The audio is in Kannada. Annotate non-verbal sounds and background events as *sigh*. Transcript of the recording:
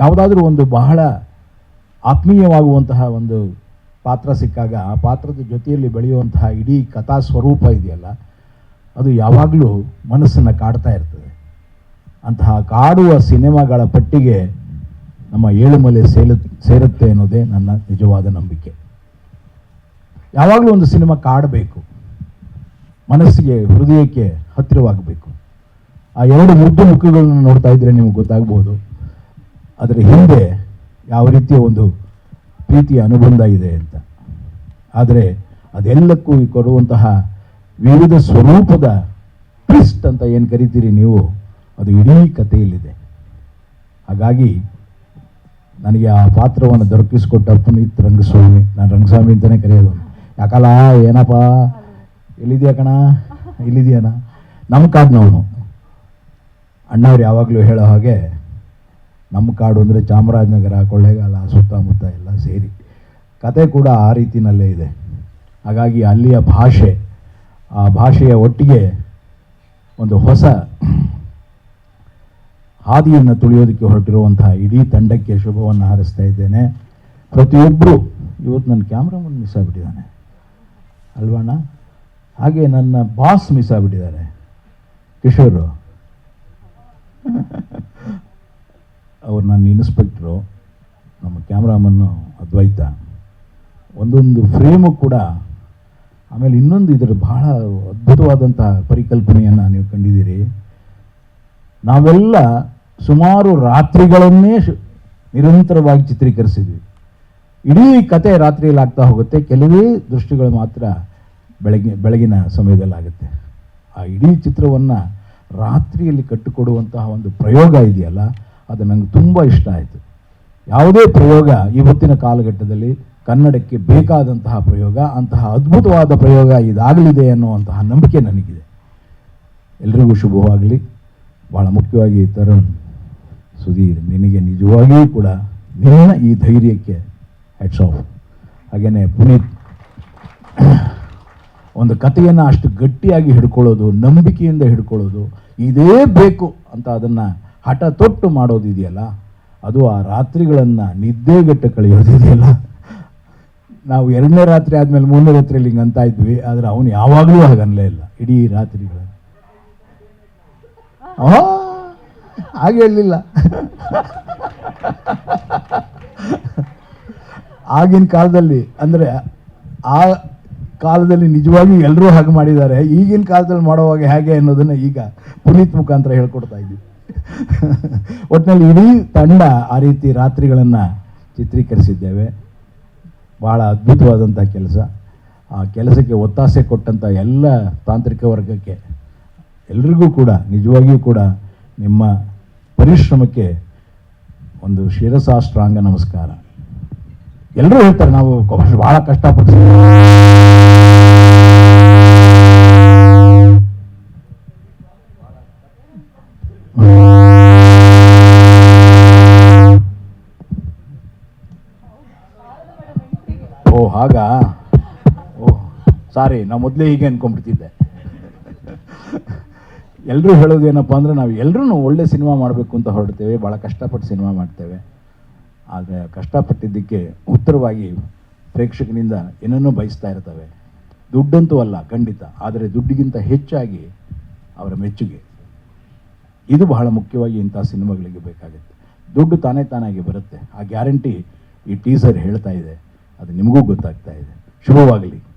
ಯಾವುದಾದ್ರೂ ಒಂದು ಬಹಳ ಆತ್ಮೀಯವಾಗುವಂತಹ ಒಂದು ಪಾತ್ರ ಸಿಕ್ಕಾಗ ಆ ಪಾತ್ರದ ಜೊತೆಯಲ್ಲಿ ಬೆಳೆಯುವಂತಹ ಇಡೀ ಕಥಾ ಸ್ವರೂಪ ಇದೆಯಲ್ಲ, ಅದು ಯಾವಾಗಲೂ ಮನಸ್ಸನ್ನು ಕಾಡ್ತಾ ಇರ್ತದೆ. ಅಂತಹ ಕಾಡುವ ಸಿನಿಮಾಗಳ ಪಟ್ಟಿಗೆ ನಮ್ಮ ಏಳುಮಲೆ ಸೇಲು, ಸೇರುತ್ತೆ ಅನ್ನೋದೇ ನನ್ನ ನಿಜವಾದ ನಂಬಿಕೆ. ಯಾವಾಗಲೂ ಒಂದು ಸಿನಿಮಾ ಕಾಡಬೇಕು, ಮನಸ್ಸಿಗೆ, ಹೃದಯಕ್ಕೆ ಹತ್ತಿರವಾಗಬೇಕು. ಆ ಎರಡು ಮುದ್ದು ಮುಖಗಳನ್ನು ನೋಡ್ತಾ ಇದ್ರೆ ನಿಮಗೆ ಗೊತ್ತಾಗ್ಬೋದು ಅದರ ಹಿಂದೆ ಯಾವ ರೀತಿಯ ಒಂದು ಪ್ರೀತಿಯ ಅನುಬಂಧ ಇದೆ ಅಂತ. ಆದರೆ ಅದೆಲ್ಲಕ್ಕೂ ಕೊಡುವಂತಹ ವಿವಿಧ ಸ್ವರೂಪದ ಟ್ವಿಸ್ಟ್ ಅಂತ ಏನು ಕರಿತೀರಿ ನೀವು, ಅದು ಇಡೀ ಕಥೆಯಲ್ಲಿದೆ. ಹಾಗಾಗಿ ನನಗೆ ಆ ಪಾತ್ರವನ್ನು ದೊರಕಿಸಿಕೊಟ್ಟ ಪುನೀತ್ ರಂಗಸ್ವಾಮಿ, ನಾನು ರಂಗಸ್ವಾಮಿ ಅಂತಲೇ ಕರೆಯೋದು. ಯಾಕಲ್ಲ, ಏನಪ್ಪ? ಎಲ್ಲಿದೆಯಾ ಕಣ? ಇಲ್ಲಿದೆಯಣ್ಣ ನಮ್ಮ ಕಾದ್ನವನು ಅಣ್ಣವ್ರು ಯಾವಾಗಲೂ ಹೇಳೋ ಹಾಗೆ ನಮ್ಮ ಕಾಡು ಅಂದರೆ ಚಾಮರಾಜನಗರ, ಕೊಳ್ಳೇಗಾಲ, ಸುತ್ತಮುತ್ತ ಎಲ್ಲ ಸೇರಿ. ಕತೆ ಕೂಡ ಆ ರೀತಿಯಲ್ಲೇ ಇದೆ. ಹಾಗಾಗಿ ಅಲ್ಲಿಯ ಭಾಷೆ, ಆ ಭಾಷೆಯ ಒಟ್ಟಿಗೆ ಒಂದು ಹೊಸ ಹಾದಿಯನ್ನು ತುಳಿಯೋದಕ್ಕೆ ಹೊರಟಿರುವಂತಹ ಇಡೀ ತಂಡಕ್ಕೆ ಶುಭವನ್ನು ಹಾರಿಸ್ತಾ ಇದ್ದೇನೆ. ಪ್ರತಿಯೊಬ್ಬರು ಇವತ್ತು ನನ್ನ ಕ್ಯಾಮ್ರಾಮನ್ ಮಿಸ್ ಆಗಿಬಿಟ್ಟಿದ್ದಾನೆ. ಅಲ್ವಣ್ಣ? ಹಾಗೆ ನನ್ನ ಬಾಸ್ ಮಿಸ್ ಆಗಿಬಿಟ್ಟಿದ್ದಾರೆ. ಕಿಶೋರು. ಅವ್ರು ನನ್ನ ಇನ್ಸ್ಪೆಕ್ಟ್ರು ನಮ್ಮ ಕ್ಯಾಮ್ರಾಮನ್ನು ಅದ್ವೈತ. ಒಂದೊಂದು ಫ್ರೇಮು ಕೂಡ ಆಮೇಲೆ ಇನ್ನೊಂದು ಇದರ ಬಹಳ ಅದ್ಭುತವಾದಂಥ ಪರಿಕಲ್ಪನೆಯನ್ನು ನೀವು ಕಂಡಿದ್ದೀರಿ. ನಾವೆಲ್ಲ ಸುಮಾರು ರಾತ್ರಿಗಳನ್ನೇ ನಿರಂತರವಾಗಿ ಚಿತ್ರೀಕರಿಸಿದ್ವಿ. ಇಡೀ ಕತೆ ರಾತ್ರಿಯಲ್ಲಿ ಆಗ್ತಾ ಹೋಗುತ್ತೆ. ಕೆಲವೇ ದೃಷ್ಟಿಗಳು ಮಾತ್ರ ಬೆಳಗ್ಗೆ, ಬೆಳಗಿನ ಸಮಯದಲ್ಲಿ ಆಗುತ್ತೆ ಆ ಇಡೀ ಚಿತ್ರವನ್ನು ರಾತ್ರಿಯಲ್ಲಿ ಕಟ್ಟಿಕೊಡುವಂತಹ ಒಂದು ಪ್ರಯೋಗ ಇದೆಯಲ್ಲ ಅದು ನನಗೆ ತುಂಬ ಇಷ್ಟ ಆಯಿತು. ಯಾವುದೇ ಪ್ರಯೋಗ ಇವತ್ತಿನ ಕಾಲಘಟ್ಟದಲ್ಲಿ ಕನ್ನಡಕ್ಕೆ ಬೇಕಾದಂತಹ ಪ್ರಯೋಗ, ಅಂತಹ ಅದ್ಭುತವಾದ ಪ್ರಯೋಗ ಇದಾಗಲಿದೆ ಅನ್ನುವಂತಹ ನಂಬಿಕೆ ನನಗಿದೆ. ಎಲ್ರಿಗೂ ಶುಭವಾಗಲಿ. ಭಾಳ ಮುಖ್ಯವಾಗಿ ತರುಣ್ ಸುಧೀರ್, ನಿನಗೆ ನಿಜವಾಗಿಯೂ ಕೂಡ ನಿನ್ನ ಈ ಧೈರ್ಯಕ್ಕೆ ಹೆಡ್ಸ್ ಆಫ್ ಹಾಗೆಯೇ ಪುನೀತ್, ಒಂದು ಕಥೆಯನ್ನು ಅಷ್ಟು ಗಟ್ಟಿಯಾಗಿ ಹಿಡ್ಕೊಳ್ಳೋದು, ನಂಬಿಕೆಯಿಂದ ಹಿಡ್ಕೊಳ್ಳೋದು, ಇದೇ ಬೇಕು ಅಂತ ಅದನ್ನು ಹಠ ತೊಟ್ಟು ಮಾಡೋದಿದೆಯಲ್ಲ ಅದು ಆ ರಾತ್ರಿಗಳನ್ನು ನಿದ್ದೆಗೆಟ್ಟು ಕಳೆಯೋದಿದೆಯಲ್ಲ. ನಾವು ಎರಡನೇ ರಾತ್ರಿ ಆದಮೇಲೆ ಮೂರನೇ ರಾತ್ರಿಯಲ್ಲಿ ಹಿಂಗೆ ಅಂತ ಇದ್ವಿ ಆದರೆ ಅವನು ಯಾವಾಗಲೂ ಹಾಗನ್ನಲೇ ಇಲ್ಲ ಇಡೀ ರಾತ್ರಿಗಳನ್ನು. ಆ, ಹಾಗೆ ಹೇಳಲಿಲ್ಲ. ಆಗಿನ ಕಾಲದಲ್ಲಿ ಅಂದರೆ ಆ ಕಾಲದಲ್ಲಿ ನಿಜವಾಗಿ ಎಲ್ಲರೂ ಹಾಗೆ ಮಾಡಿದ್ದಾರೆ ಈಗಿನ ಕಾಲದಲ್ಲಿ ಮಾಡೋವಾಗ ಹೇಗೆ ಅನ್ನೋದನ್ನು ಈಗ ಪುನೀತ್ ಮುಖಾಂತರ ಹೇಳ್ಕೊಡ್ತಾ ಇದ್ದೀವಿ. *laughs* ಒಟ್ಟಿನಲ್ಲಿ ಇಡೀ ತಂಡ ಆ ರೀತಿ ರಾತ್ರಿಗಳನ್ನು ಚಿತ್ರೀಕರಿಸಿದ್ದೇವೆ. ಭಾಳ ಅದ್ಭುತವಾದಂಥ ಕೆಲಸ. ಆ ಕೆಲಸಕ್ಕೆ ಒತ್ತಾಸೆ ಕೊಟ್ಟಂಥ ಎಲ್ಲ ತಾಂತ್ರಿಕ ವರ್ಗಕ್ಕೆ ಎಲ್ರಿಗೂ ಕೂಡ, ನಿಜವಾಗಿಯೂ ಕೂಡ ನಿಮ್ಮ ಪರಿಶ್ರಮಕ್ಕೆ ಒಂದು ಶಿರಸಾಷ್ಟ್ರಾಂಗ ನಮಸ್ಕಾರ. ಎಲ್ಲರೂ ಹೇಳ್ತಾರೆ, ನಾವು ಭಾಳ ಕಷ್ಟಪಟ್ಟು ಸಾರಿ, ನಾವು ಮೊದಲೇ ಹೀಗೆ ಅನ್ಕೊಂಡ್ಬಿಡ್ತಿದ್ದೆ ಎಲ್ಲರೂ ಹೇಳೋದು ಏನಪ್ಪ ಅಂದರೆ ನಾವು ಎಲ್ಲರೂ ಒಳ್ಳೆ ಸಿನಿಮಾ ಮಾಡಬೇಕು ಅಂತ ಹೊರಡ್ತೇವೆ ಭಾಳ ಕಷ್ಟಪಟ್ಟು ಸಿನಿಮಾ ಮಾಡ್ತೇವೆ. ಆದರೆ ಕಷ್ಟಪಟ್ಟಿದ್ದಕ್ಕೆ ಉತ್ತರವಾಗಿ ಪ್ರೇಕ್ಷಕನಿಂದ ಏನನ್ನೂ ಬಯಸ್ತಾ ಇರ್ತವೆ. ದುಡ್ಡಂತೂ ಅಲ್ಲ, ಖಂಡಿತ. ಆದರೆ ದುಡ್ಡಿಗಿಂತ ಹೆಚ್ಚಾಗಿ ಅವರ ಮೆಚ್ಚುಗೆ. ಇದು ಬಹಳ ಮುಖ್ಯವಾಗಿ ಇಂಥ ಸಿನಿಮಾಗಳಿಗೆ ಬೇಕಾಗುತ್ತೆ. ದುಡ್ಡು ತಾನೇ ತಾನಾಗಿ ಬರುತ್ತೆ. ಆ ಗ್ಯಾರಂಟಿ ಈ ಟೀಸರ್ ಹೇಳ್ತಾ ಇದೆ. ಅದು ನಿಮಗೂ ಗೊತ್ತಾಗ್ತಾ ಇದೆ. ಶುಭವಾಗಲಿ.